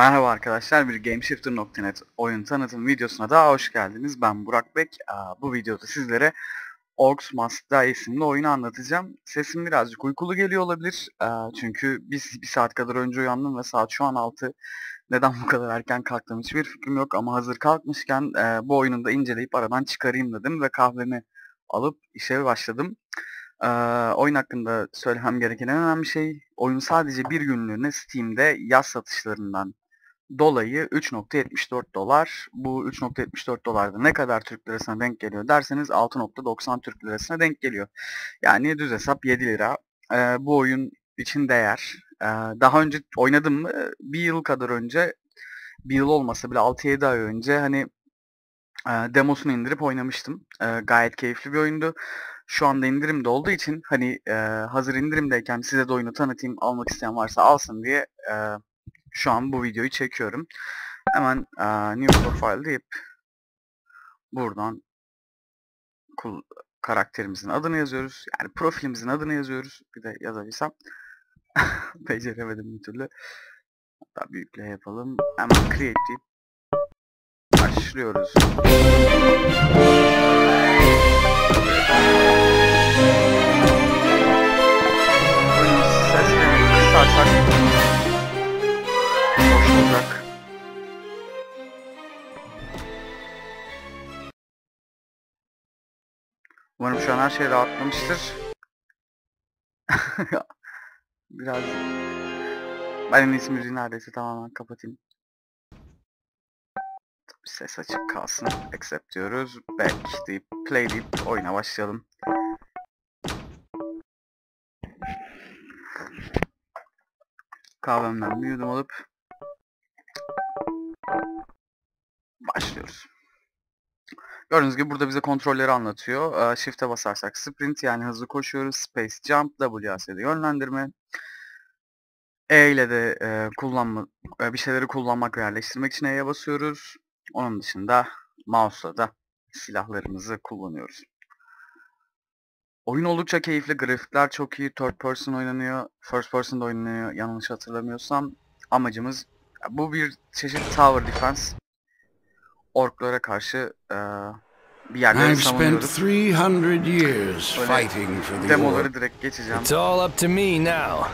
Merhaba arkadaşlar, bir GameShifter.net oyun tanıtım videosuna daha hoş geldiniz. Ben Burak Bek. Bu videoda sizlere Orcs Must Die isimli oyunu anlatacağım. Sesim birazcık uykulu geliyor olabilir. Çünkü biz bir saat kadar önce uyandım ve saat şu an 6. Neden bu kadar erken kalktım hiçbir fikrim yok ama hazır kalkmışken bu oyunu da inceleyip aradan çıkarayım dedim ve kahvemi alıp işe başladım. Ee, oyun hakkında söylemem gereken en önemli şey, oyun sadece bir günlüğüne Steam'de yaz satışlarından dolayı 3.74 dolar. Bu 3.74 dolarda ne kadar Türk lirasına denk geliyor derseniz 6.90 Türk lirasına denk geliyor. Yani düz hesap 7 lira. Ee, bu oyun için değer. Ee, daha önce oynadım mı? Bir yıl kadar önce, bir yıl olmasa bile 6-7 ay önce hani e, demosunu indirip oynamıştım. E, gayet keyifli bir oyundu. Şu anda indirimde olduğu için hani e, hazır indirimdeyken size de oyunu tanıtayım, almak isteyen varsa alsın diye e, şu an bu videoyu çekiyorum. Hemen e, New Profile deyip buradan kul karakterimizin adını yazıyoruz. Yani profilimizin adını yazıyoruz. Bir de yazabilsem. Beceremedim bir türlü. Hatta büyükle yapalım. Hemen create deyip başlıyoruz. Seslerini kısarsak olacak. Umarım şu an her şey rahatlamıştır. Biraz... Ben en iyisi müziği neredeyse tamamen kapatayım. Ses açık kalsın. Accept diyoruz. Back deyip play deyip oyuna başlayalım. Kahvemden bir yudum alıp başlıyoruz. Gördüğünüz gibi burada bize kontrolleri anlatıyor. Shift'e basarsak sprint yani hızlı koşuyoruz. Space jump, WASD yönlendirme. E ile de e, kullanma, e, bir şeyleri kullanmak ve yerleştirmek için E'ye basıyoruz. Onun dışında mouse'la da silahlarımızı kullanıyoruz. Oyun oldukça keyifli, grafikler çok iyi, third person oynanıyor, first person da oynanıyor yanlış hatırlamıyorsam. Amacımız bu bir çeşit tower defense. Orklara karşı e, bir yerleri I've spent savunuyoruz. 300 years fighting for the Demoları direkt geçeceğim. It's all up to me now.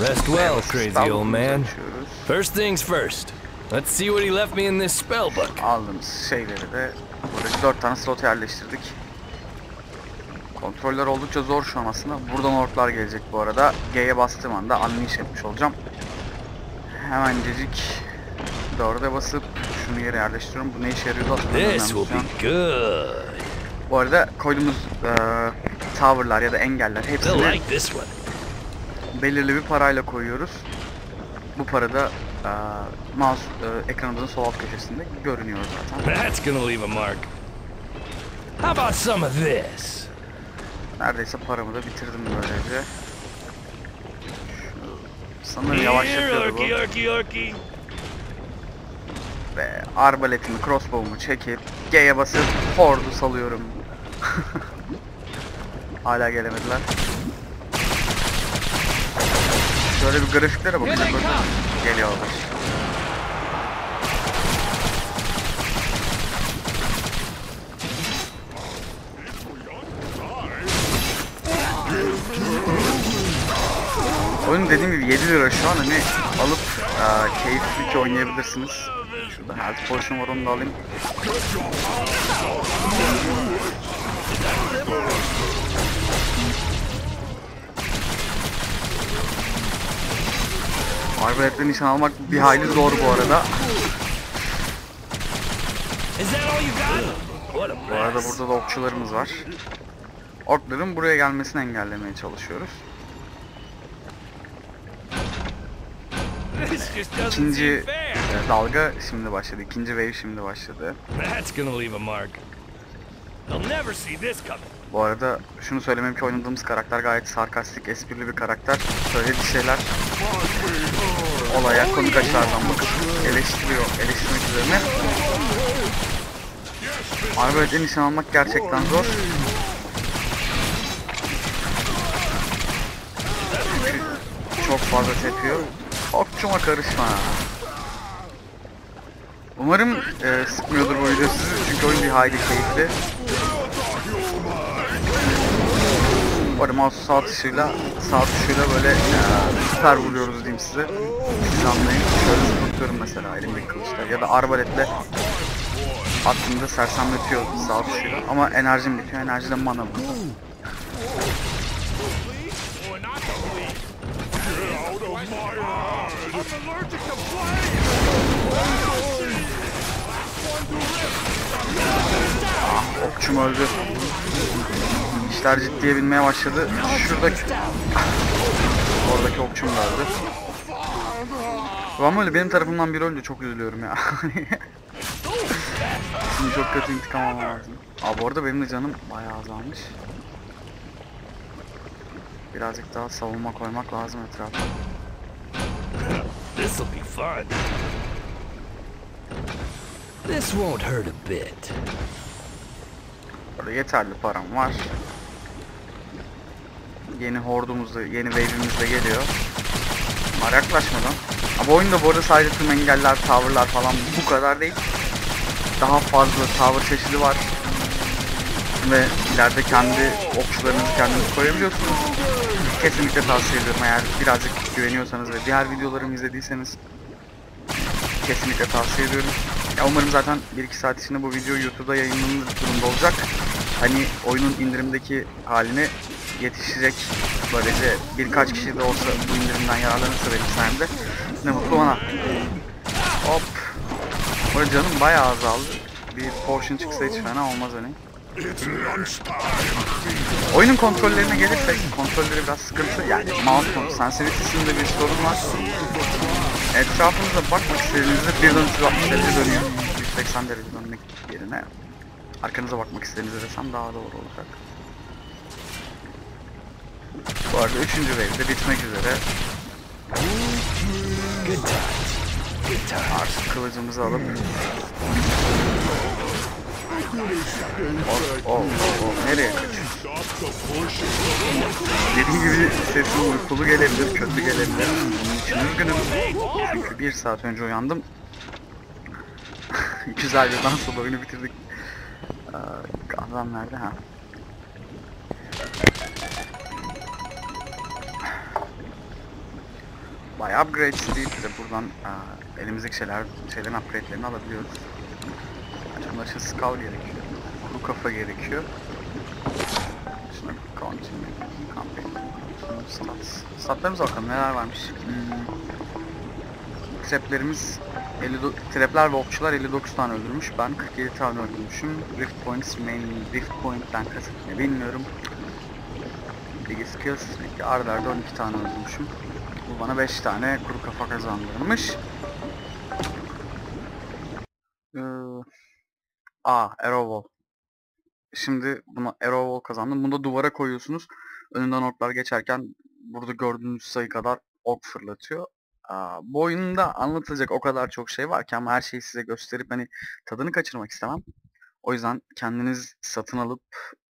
Rest well, crazy old man. First things first. Let's see what he left me in this spell book. aldığımız şeyleri de burada 4 tane slot yerleştirdik. Kontroller oldukça zor şu an aslında. Buradan orklar gelecek bu arada. G'ye bastığım anda unleash etmiş olacağım. Hemencecik 4'e basıp şunu yere yerleştiriyorum. Bu ne işe hatırlamıyorum. This will be good. Bu arada koyduğumuz eee towerlar ya da engeller hepsini like belirli bir parayla koyuyoruz. Bu para da eee mouse eee, ekranımızın sol alt köşesinde görünüyor zaten. That's gonna leave a mark. How about some of this? Neredeyse paramı da bitirdim böylece. Sanırım Here, yavaşlatıyordu bu. Arbaletimi, crossbow'umu çekip G'ye basıp Hord'u salıyorum. Hala gelemediler. Şöyle bir grafiklere bakın. Geliyorlar. Oyun dediğim gibi 7 lira şu an hani alıp eee keyifli ki oynayabilirsiniz. Şurada health potion var onu da alayım. Arbaletle nişan almak bir hayli zor bu arada. Bu arada burada da okçularımız var. Orkların buraya gelmesini engellemeye çalışıyoruz. İkinci e, dalga şimdi başladı. İkinci wave şimdi başladı. Bu arada şunu söylemem ki oynadığımız karakter gayet sarkastik, esprili bir karakter. Söylediği şeyler olaya komik açılardan bakıp eleştiriyor, eleştirmek üzerine. Arbaletle nişan almak gerçekten zor. Çünkü çok fazla tepiyor. Okçuma karışma. Umarım e, sıkmıyordur bu video sizi çünkü oyun bir hayli keyifli. Orada mouse sağ tuşuyla, sağ tuşuyla böyle e, süper vuruyoruz diyeyim size. Siz anlayın. Şöyle zıplatıyorum mesela elimdeki kılıçla ya da arbaletle attığımda sersemletiyor sağ tuşuyla. Ama enerjim bitiyor. Enerji de mana bu. Okçum öldü. İşler ciddiye binmeye başladı. Şuradaki... Oradaki okçum öldü. Ama öyle benim tarafımdan biri öldü çok üzülüyorum ya. Şimdi çok kötü intikam almam lazım. Aa bu arada benim de canım bayağı azalmış. Birazcık daha savunma koymak lazım etrafa. This'll be fun. This won't hurt a bit. Burada yeterli param var. Yeni hordumuz da, yeni wave'imiz de geliyor. Bunlar yaklaşmadan. Ama oyunda bu arada sadece tüm engeller, tavırlar falan bu kadar değil. Daha fazla tavır çeşidi var. Ve ileride kendi okçularınızı kendiniz koyabiliyorsunuz. Kesinlikle tavsiye ediyorum eğer birazcık güveniyorsanız ve diğer videolarımı izlediyseniz kesinlikle tavsiye ediyorum. Ya umarım zaten 1-2 saat içinde bu video YouTube'da yayınlanır durumda olacak. Hani oyunun indirimdeki haline yetişecek. Böylece birkaç kişi de olsa bu indirimden yararlanırsa benim sayemde ne mutlu bana. Hop. Burada canım bayağı azaldı. Bir portion çıksa hiç fena olmaz hani. Oyunun kontrollerine gelirsek kontrolleri biraz sıkıntı yani mouse kontrol sensitivity'sinde bir sorun var. Etrafınıza bakmak istediğinizde birden 360 derece dönüyor. 180 derece dönmek yerine arkanıza bakmak istediğinizde desem daha doğru olacak. Bu arada 3. wave de bitmek üzere. Artık kılıcımızı alıp Oh, oh, oh, nereye? Dediğim gibi sesim uykulu gelebilir, kötü gelebilir. Bunun için üzgünüm. Çünkü bir saat önce uyandım. Güzel bir dansla oyunu bitirdik. Kahvem nerede? Ha. Bayağı upgrade değil de buradan elimizdeki şeyler, şeylerin upgrade'lerini alabiliyoruz. Şu skull gerekiyor. Bu kafa gerekiyor. Şuna continue. Campaign. Şuna stats. Statlarımıza bakalım neler varmış. Hmm. Traplerimiz 50 trapler ve okçular 59 tane öldürmüş. Ben 47 tane öldürmüşüm. Rift points main rift point'ten kasıt ne bilmiyorum. Big skills arda arda 12 tane öldürmüşüm. Bu bana 5 tane kuru kafa kazandırmış. Ee, Aa, Arrow Şimdi buna Arrow kazandım. Bunu da duvara koyuyorsunuz. Önünden orklar geçerken burada gördüğünüz sayı kadar ok fırlatıyor. Aa, bu oyunda anlatılacak o kadar çok şey var ki ama her şeyi size gösterip hani tadını kaçırmak istemem. O yüzden kendiniz satın alıp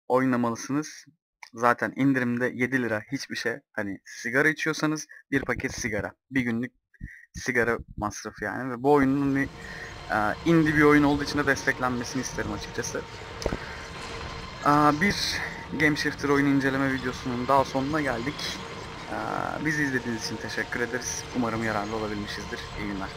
oynamalısınız. Zaten indirimde 7 lira hiçbir şey. Hani sigara içiyorsanız bir paket sigara. Bir günlük sigara masrafı yani. Ve bu oyunun bir ee, indie bir oyun olduğu için de desteklenmesini isterim açıkçası. Ee, bir Game Shifter oyun inceleme videosunun daha sonuna geldik. Ee, bizi izlediğiniz için teşekkür ederiz. Umarım yararlı olabilmişizdir. İyi günler.